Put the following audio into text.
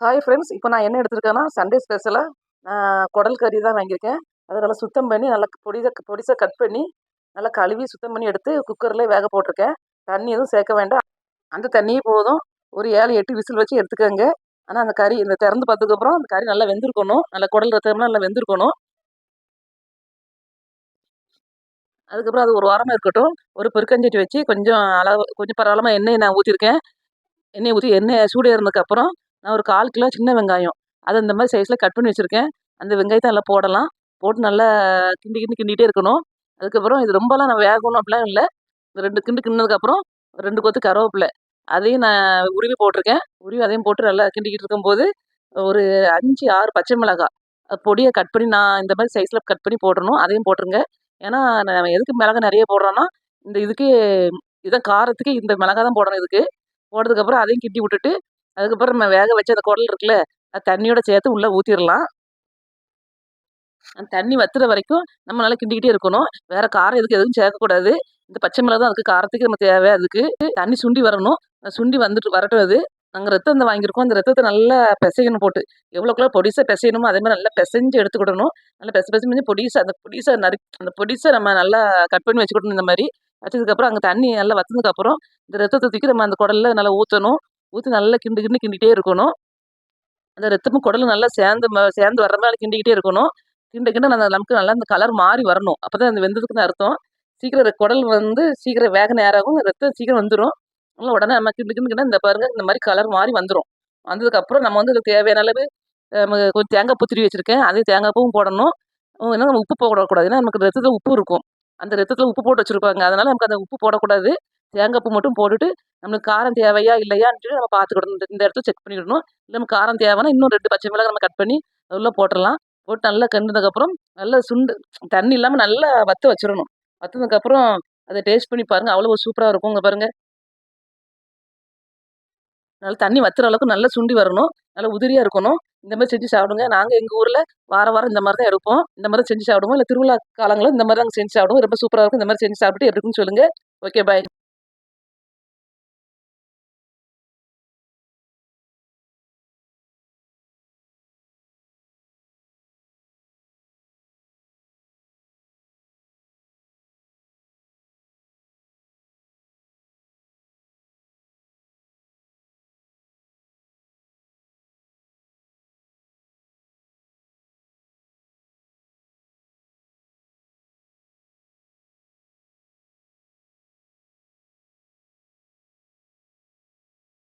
Hi friends இப்போ நான் என்ன எடுத்திருக்கேன்னா சண்டே ஸ்பெஷலாக நான் குடல் கறி தான் வாங்கியிருக்கேன். அதை நல்லா சுத்தம் பண்ணி நல்லா பொடிசா பொடிசாக கட் பண்ணி நல்லா கழுவி சுத்தம் பண்ணி எடுத்து குக்கரில் வேக போட்டிருக்கேன். தண்ணி எதுவும் சேர்க்க வேண்டாம். அந்த தண்ணியே போதும். ஒரு ஏழு எட்டு விசில் வச்சு எடுத்துக்கோங்க. ஆனால் அந்த கறி இந்த திறந்து பார்த்ததுக்கப்புறம் அந்த கறி நல்லா வெந்திருக்கணும். நல்லா குடல் ரத்தம்லாம் நல்லா வெந்திருக்கணும். அதுக்கப்புறம் அது ஒரு வாரமாக இருக்கட்டும். ஒரு பெருக்கஞ்சட்டி வச்சு கொஞ்சம் அளவு கொஞ்சம் பரவாயில்லாமல் எண்ணெய் நான் ஊற்றிருக்கேன் எண்ணெய் ஊற்றி எண்ணெய் சூடு ஏறினதுக்கப்புறம் நான் ஒரு கால் கிலோ சின்ன வெங்காயம். அதை இந்த மாதிரி சைஸில் கட் பண்ணி வச்சுருக்கேன். அந்த வெங்காயத்தை நல்லா போடலாம். போட்டு நல்லா கிண்டி கிண்டி கிண்டிகிட்டே இருக்கணும். அதுக்கப்புறம் இது ரொம்பலாம் நான் வேகணும் அப்படிலாம் இல்லை. ரெண்டு கிண்டு கிண்டினதுக்கப்புறம் ரெண்டு கொத்து கருவேப்பிலை. அதையும் நான் உருவி போட்டிருக்கேன். உருவி அதையும் போட்டு நல்லா கிண்டிக்கிட்டு இருக்கும்போது ஒரு அஞ்சு ஆறு பச்சை மிளகாய். பொடியை கட் பண்ணி நான் இந்த மாதிரி சைஸில் கட் பண்ணி போட்டுடணும் அதையும் போட்டுருங்க. ஏன்னா நான் எதுக்கு மிளகா நிறைய போடுறோன்னா இந்த இதுக்கு இதான் காரத்துக்கு இந்த மிளகா தான் போடணும் இதுக்கு. போட்டதுக்கப்புறம் அதையும் கிண்டி விட்டுட்டு அதுக்கப்புறம் நம்ம வேக வச்ச அந்த குடல் இருக்குல்ல அது தண்ணியோட சேர்த்து உள்ளே ஊற்றிடலாம் அந்த தண்ணி வத்துற வரைக்கும் நம்ம நல்லா கிண்டிக்கிட்டே இருக்கணும். வேற காரம் எதுக்கு எதுவும் சேர்க்கக்கூடாது. இந்த பச்சை மிளகா தான் அதுக்கு காரத்துக்கு நம்ம தேவை அதுக்கு. தண்ணி சுண்டி வரணும். சுண்டி வந்துட்டு வரட்டும் அது நாங்கள் ரத்தம் தான் வாங்கியிருக்கோம். அந்த ரத்தத்தை நல்லா பிசையணும் போட்டு. எவ்வளோக்குள்ள பொடிசை பிசையணுமோ அதே மாதிரி நல்லா பிசைஞ்சு எடுத்துக்கிடணும். நல்லா பெச பெசஞ்சு பொடிசை அந்த பொடிசை நறு அந்த பொடிசை நம்ம நல்லா கட் பண்ணி வச்சுக்கிடணும் இந்த மாதிரி. வச்சதுக்கப்புறம் அங்கே தண்ணி நல்லா வத்ததுக்கப்புறம் இந்த ரத்தத்தை தூக்கி நம்ம அந்த குடலில் நல்லா ஊற்றணும் ஊற்றி நல்லா கிண்டு கிண்டு கிண்டிகிட்டே இருக்கணும். அந்த ரத்தமும் குடலும் நல்லா சேர்ந்து சேர்ந்து வர்ற மாதிரி கிண்டிக்கிட்டே இருக்கணும். கிண்ட கிண்ட அந்த நமக்கு நல்லா அந்த கலர் மாறி வரணும். அப்போ தான் அந்த வெந்ததுக்குன்னு அர்த்தம். சீக்கிரம் குடல் வந்து சீக்கிரம் வேக நேராகும். ரத்தம் சீக்கிரம் வந்துடும் அதனால் உடனே நம்ம கிண்டு கிண்டு கிண்ட இந்த பாருங்க இந்த மாதிரி கலர் மாறி வந்துடும் வந்ததுக்கப்புறம் நம்ம வந்து தேவையான அளவு கொஞ்சம் தேங்காய் பூ திருவி வச்சுருக்கேன். அதே தேங்காய் பூவும் போடணும். ஏன்னா நம்ம உப்பு போடக்கூடாது. ஏன்னா நமக்கு ரத்தத்தில் உப்பு இருக்கும். அந்த ரத்தத்தில் உப்பு போட்டு வச்சுருப்பாங்க. அதனால் நமக்கு அந்த உப்பு போடக்கூடாது. தேங்காய் பூ மட்டும் போட்டுட்டு நம்மளுக்கு காரம் தேவையா இல்லையான்ட்டு நம்ம பார்த்துக்கிடணும். இந்த இடத்துல செக் பண்ணிவிடணும் இல்லை நம்ம காரம் தேவைன்னா இன்னும் ரெண்டு பச்சை மிளகாய் நம்ம கட் பண்ணி உள்ளே போட்டுடலாம். போட்டு நல்லா கண்டதுக்கப்புறம் நல்லா சுண்டு தண்ணி இல்லாமல் நல்லா வற்ற வச்சிடணும். வத்ததுக்கப்புறம் அதை டேஸ்ட் பண்ணி பாருங்கள் அவ்வளோ சூப்பராக இருக்கும் இங்கே பாருங்கள் நல்லா தண்ணி வத்துற அளவுக்கு நல்லா சுண்டி வரணும். நல்லா உதிரியாக இருக்கணும். இந்த மாதிரி செஞ்சு சாப்பிடுங்க. நாங்கள் எங்கள் ஊரில் வார வாரம் இந்த மாதிரி தான் எடுப்போம். இந்த மாதிரி செஞ்சு சாப்பிடுவோம். இல்லை திருவிழா காலங்களும் இந்த மாதிரி நாங்கள் செஞ்சு சாப்பிடுவோம். ரொம்ப சூப்பராக இருக்கும். இந்த மாதிரி செஞ்சு சாப்பிட்டு எப்படி இருக்குன்னு சொல்லுங்கள் ஓகே பாய்